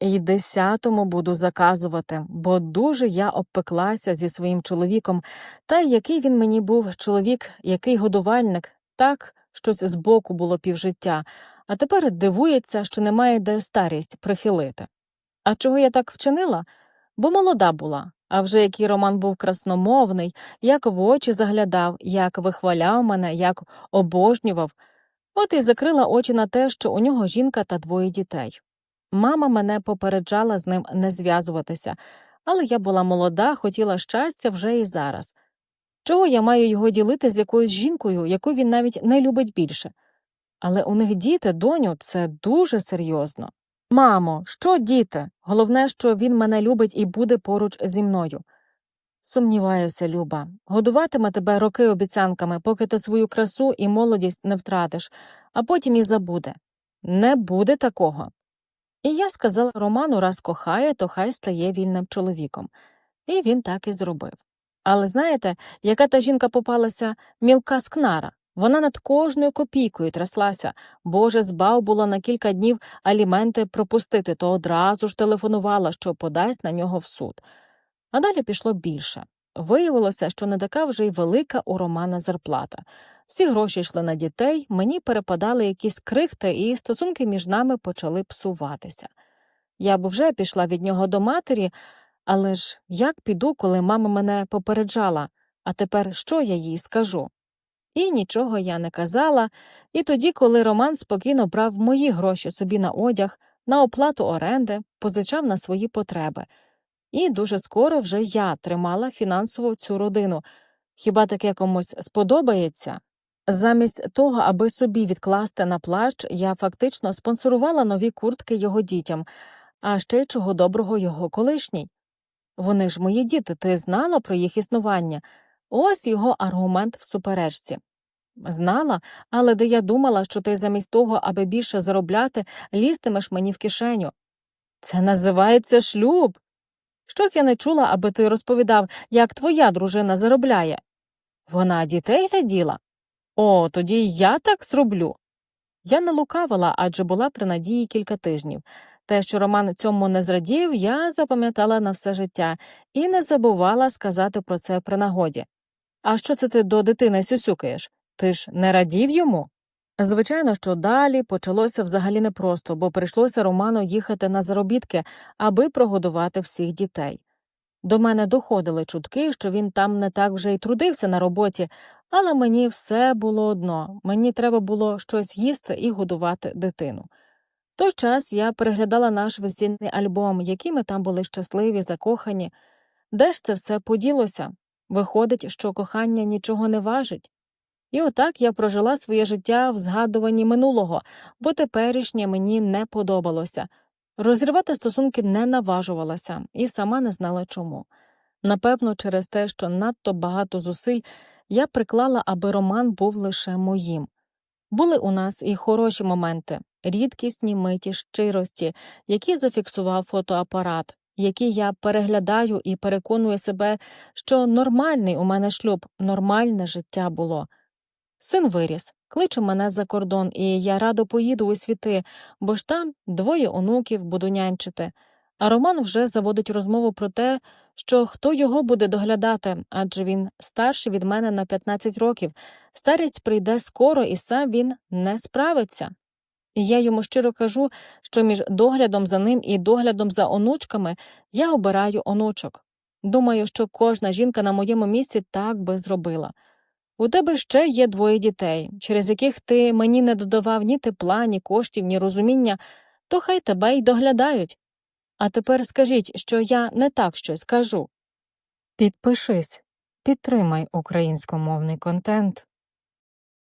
І десятому буду заказувати, бо дуже я обпеклася зі своїм чоловіком, та який він мені був чоловік, який годувальник, так щось збоку було півжиття, а тепер дивується, що немає де старість прихилити. А чого я так вчинила? Бо молода була, а вже який Роман був красномовний, як в очі заглядав, як вихваляв мене, як обожнював. От і закрила очі на те, що у нього жінка та двоє дітей. Мама мене попереджала з ним не зв'язуватися, але я була молода, хотіла щастя вже і зараз. Чого я маю його ділити з якоюсь жінкою, яку він навіть не любить більше? Але у них діти, доню, це дуже серйозно. Мамо, що діти? Головне, що він мене любить і буде поруч зі мною. Сумніваюся, Люба, годуватиме тебе роки обіцянками, поки ти свою красу і молодість не втратиш, а потім і забуде. Не буде такого. І я сказала Роману, раз кохає, то хай стає вільним чоловіком. І він так і зробив. Але знаєте, яка та жінка попалася мілка скнара? Вона над кожною копійкою тряслася. Боже, збав було на кілька днів аліменти пропустити, то одразу ж телефонувала, що подасть на нього в суд. А далі пішло більше. Виявилося, що не така вже й велика у Романа зарплата. Всі гроші йшли на дітей, мені перепадали якісь крихти, і стосунки між нами почали псуватися. Я б вже пішла від нього до матері, але ж як піду, коли мама мене попереджала, а тепер що я їй скажу? І нічого я не казала, і тоді, коли Роман спокійно брав мої гроші собі на одяг, на оплату оренди, позичав на свої потреби. І дуже скоро вже я тримала фінансово цю родину. Хіба таке комусь сподобається? Замість того, аби собі відкласти на плащ, я фактично спонсорувала нові куртки його дітям, а ще чого доброго його колишній. Вони ж мої діти, ти знала про їх існування. Ось його аргумент в суперечці. Знала, але де я думала, що ти замість того, аби більше заробляти, лізтимеш мені в кишеню. Це називається шлюб. Щось я не чула, аби ти розповідав, як твоя дружина заробляє. Вона дітей гляділа. О, тоді я так зроблю. Я не лукавила, адже була при надії кілька тижнів. Те, що Роман цьому не зрадів, я запам'ятала на все життя і не забувала сказати про це при нагоді. А що це ти до дитини сюсюкаєш? Ти ж не радів йому? Звичайно, що далі почалося взагалі непросто, бо прийшлося Роману їхати на заробітки, аби прогодувати всіх дітей. До мене доходили чутки, що він там не так вже й трудився на роботі, але мені все було одно мені треба було щось їсти і годувати дитину. В той час я переглядала наш весільний альбом, які ми там були щасливі, закохані. Де ж це все поділося? Виходить, що кохання нічого не важить. І отак я прожила своє життя в згадуванні минулого, бо теперішнє мені не подобалося. Розірвати стосунки не наважувалася і сама не знала чому. Напевно, через те, що надто багато зусиль я приклала, аби роман був лише моїм. Були у нас і хороші моменти, рідкісні миті щирості, які зафіксував фотоапарат, які я переглядаю і переконую себе, що нормальний у мене шлюб, нормальне життя було. Син виріс, кличе мене за кордон, і я радо поїду у світи, бо ж там двоє онуків буду нянчити. А Роман вже заводить розмову про те, що хто його буде доглядати, адже він старший від мене на 15 років, старість прийде скоро, і сам він не справиться. І я йому щиро кажу, що між доглядом за ним і доглядом за онучками я обираю онучок. Думаю, що кожна жінка на моєму місці так би зробила. У тебе ще є двоє дітей, через яких ти мені не додавав ні тепла, ні коштів, ні розуміння, то хай тебе й доглядають. А тепер скажіть, що я не так щось кажу. Підпишись, підтримай українськомовний контент.